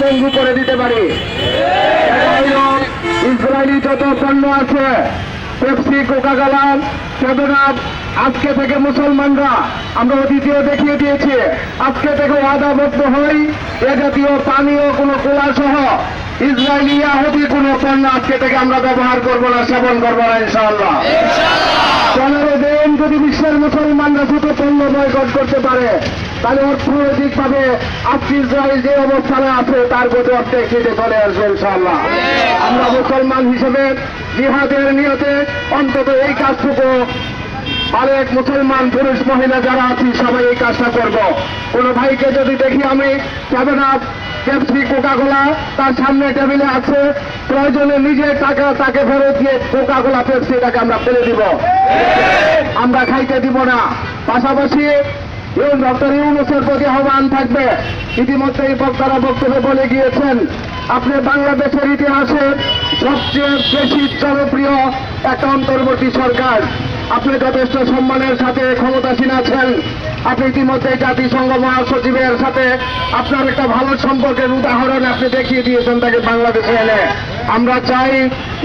পঙ্গু করে দিতে পারি। ইসরায়েলি যত পণ্য আছে, পেপসি, কোকাকোলা সেভেন আজকে থেকে মুসলমানরা, আমরা অতীতেও দেখিয়ে দিয়েছি, আজকে থেকে ওয়াদাবদ্ধ হই, এ জাতীয় পানীয়, কোনো কোলা সহ ইসরায়েলি, ইয়াহুদি, কোনো পণ্য আজকে থেকে আমরা ব্যবহার করব না, সেবন করব না, ইনশাআল্লাহ। পনেরো দিন যদি বিশ্বের মুসলমানরা দুটো পণ্য বয়কট করতে পারে তাহলে অর্থনৈতিক ভাবে আজকে ইসরায়েল যে অবস্থানে আছে, তার অর্ধেক কেটে চলে আসবে ইনশাআল্লাহ। আমরা মুসলমান হিসেবে জিহাদের নিয়তে অন্তত এই কাজটুকু আরেক মুসলমান পুরুষ মহিলা যারা আছি, সবাই এই কাজটা করব। কোন ভাইকে যদি দেখি আমি আপ পেপসি কোকাকোলা তার সামনে টেবিলে আছে, প্রয়োজনে নিজে টাকা তাকে ফেরত দিয়ে কোকাকোলা পেপসি আমরা ফেলে দিব। আমরা খাইতে দিব না। পাশাপাশি ডক্টর ইউনুসের প্রতি আহ্বান থাকবে। ইতিমধ্যে এই বক্তারা বক্তব্যে বলে গিয়েছেন, আপনি বাংলাদেশের ইতিহাসে সবচেয়ে বেশি জনপ্রিয় একটা অন্তর্বর্তী সরকার। আপনি যথেষ্ট সম্মানের সাথে ক্ষমতাসীন আছেন। আপনি ইতিমধ্যে জাতিসংঘ মহাসচিবের সাথে আপনার একটা ভালো সম্পর্কের উদাহরণ আপনি দেখিয়ে দিয়েছেন তাকে বাংলাদেশে এনে। আমরা চাই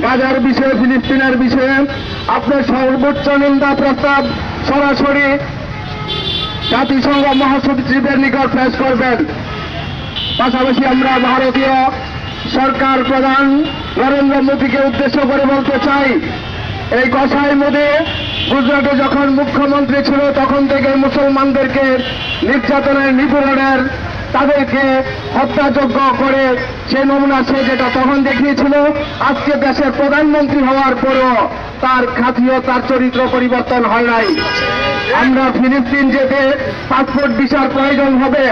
গাজার বিষয়ে, ফিলিস্তিনের বিষয়ে আপনার সর্বোচ্চ নিন্দা, প্রস্তাব সরাসরি জাতিসংঘ মহাসচিবের নিকট পেশ করবেন। পাশাপাশি আমরা ভারতীয় সরকার প্রধান নরেন্দ্র মোদীকে উদ্দেশ্য করে বলতে চাই, এই কসাই মোদী গুজরাটে যখন মুখ্যমন্ত্রী ছিল, তখন থেকে মুসলমানদেরকে নির্যাতনের নিপীড়নের তাদেরকে হত্যাযোগ্য করে সে নমুনা সে যেটা তখন দেখিয়েছিল, আজকে দেশের প্রধানমন্ত্রী হওয়ার পরও তার খাতিও তার চরিত্র পরিবর্তন হয় নাই। আমরা ফিলিস্তিন যেতে পাসপোর্ট ভিসার প্রয়োজন হবে,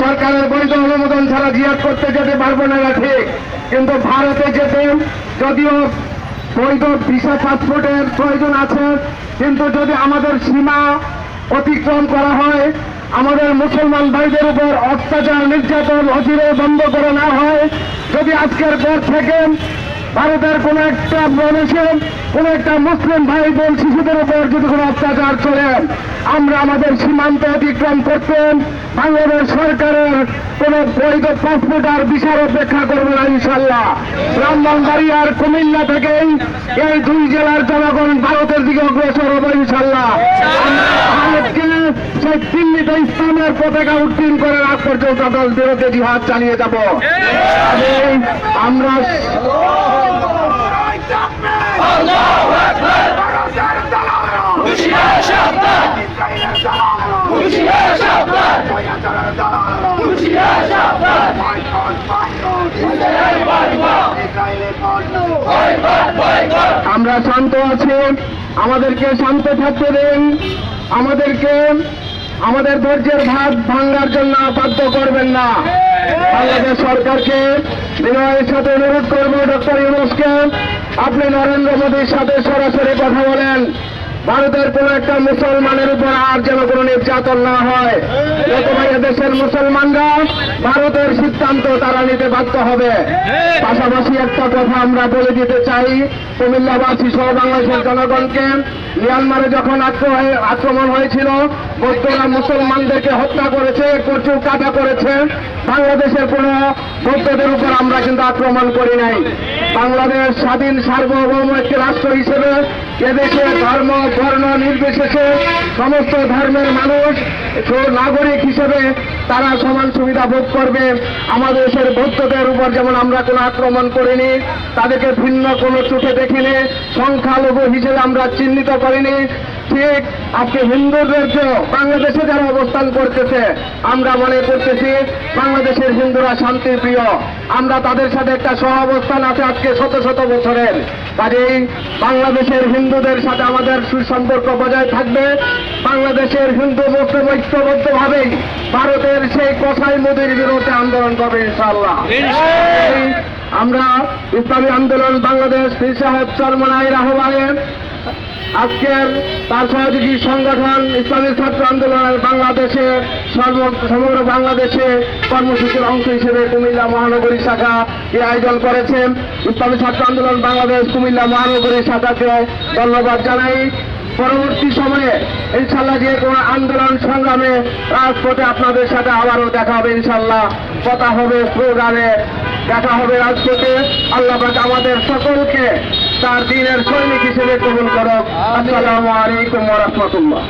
সরকারের বৈধ অনুমোদন ছাড়া জিয়াদ করতে যেতে পারব না ঠিক। কিন্তু ভারতে যেতে, যদিও বৈধ ভিসা পাসপোর্টের প্রয়োজন আছে, কিন্তু যদি আমাদের সীমা অতিক্রম করা হয় আমাদের মুসলমান ভাইদের উপর অত্যাচার, নির্যাতন অচিরে বন্ধ করে না হয়। যদি আজকের পর থেকে ভারতের কোন একটা মানুষের, কোন একটা মুসলিম ভাই বোন শিশুদের উপর যদি কোনো অত্যাচার চলে, আমরা আমাদের সীমান্ত অতিক্রম করতেন বাংলাদেশ সরকারের কোন বৈধ পাসপোর্ট আর বিচার অপেক্ষা করবে না ইনশাল্লাহ ব্রাহ্মণবাড়ি আর কুমিল্লা থেকেই এই দুই জেলার জনগণ ভারতের দিকে অগ্রসর হবে ইনশাল্লাহ সেই দিল্লিতে ইসলামের পতাকা উত্তীর্ণ করে রাখ পর্যন্ত দল বিরুদ্ধে জিহাদ চালিয়ে যাব। আমরা আমরা শান্ত আছি। আমাদেরকে শান্ত থাকতে দিন। আমাদেরকে আমাদের ধৈর্যের ভাত ভাঙ্গার জন্য বাধ্য করবেন না। বাংলাদেশ সরকারকে বিনয়ের সাথে অনুরোধ করব, ডক্টর ইউনুসকে। আপনি নরেন্দ্র মোদীর সাথে সরাসরি কথা বলেন। ভারতের কোন একটা মুসলমানের উপর আর যেন কোনো নির্যাতন না হয়। দেশের মুসলমানরা ভারতের সিদ্ধান্ত তারা নিতে বাধ্য হবে। পাশাপাশি একটা কথা আমরা বলে দিতে চাই, কুমিল্লাবাসী সহ বাংলাদেশের জনগণকে। মিয়ানমারে যখন আক্রমণ হয়েছিল, বৌদ্ধরা মুসলমানদেরকে হত্যা করেছে, প্রচুর কাটা করেছে। বাংলাদেশের কোন বৌদ্ধদের উপর আমরা কিন্তু আক্রমণ করি নাই। বাংলাদেশ স্বাধীন সার্বভৌম একটি রাষ্ট্র হিসেবে এদেশে ধর্ম, বর্ণ নির্বিশেষে সমস্ত ধর্মের মানুষ নাগরিক হিসেবে তারা সমান সুবিধা ভোগ করবে। আমাদের দেশের বৌদ্ধদের উপর যেমন আমরা কোনো আক্রমণ করিনি, তাদেরকে ভিন্ন কোনো চোখে দেখিনি, সংখ্যালঘু হিসেবে আমরা চিহ্নিত করিনি। ঠিক আজকে হিন্দুদের যে বাংলাদেশে যারা অবস্থান করতেছে, আমরা মনে করতেছি বাংলাদেশের হিন্দুরা শান্তির প্রিয়। আমরা তাদের সাথে একটা সহ অবস্থান আছে আজকে শত শত বছরের। কাজেই বাংলাদেশের হিন্দুদের সাথে আমাদের সুসম্পর্ক বজায় থাকবে। বাংলাদেশের হিন্দু মুসলিম ঐক্যবদ্ধভাবেই ভারতের সেই কথাই মোদীর বিরুদ্ধে আন্দোলন করবে ইনশাআল্লাহ। আমরা ইসলামী আন্দোলন বাংলাদেশ পীর সাহেব চরমনাইয়ের আহ্বানে আজকের তার সহযোগী সংগঠন ইসলামী ছাত্র আন্দোলনের বাংলাদেশে সর্ব- সমগ্র বাংলাদেশে কর্মসূচির অংশ হিসেবে কুমিল্লা মহানগরী শাখা এই আয়োজন করেছেন। ইসলামী ছাত্র আন্দোলন বাংলাদেশ কুমিল্লা মহানগরী শাখাকে ধন্যবাদ জানাই। পরবর্তী সময়ে ইনশাল্লাহ যে কোনো আন্দোলন সংগ্রামে রাজপথে আপনাদের সাথে আবারও দেখা হবে ইনশাল্লাহ কথা হবে প্রোগ্রামে দেখা হবে রাজপথে আল্লাহ আমাদের সকলকে তার দিনের সৈনিক হিসেবে কবুল করো আসসালামু আলাইকুম রাহমাতুল্লাহ।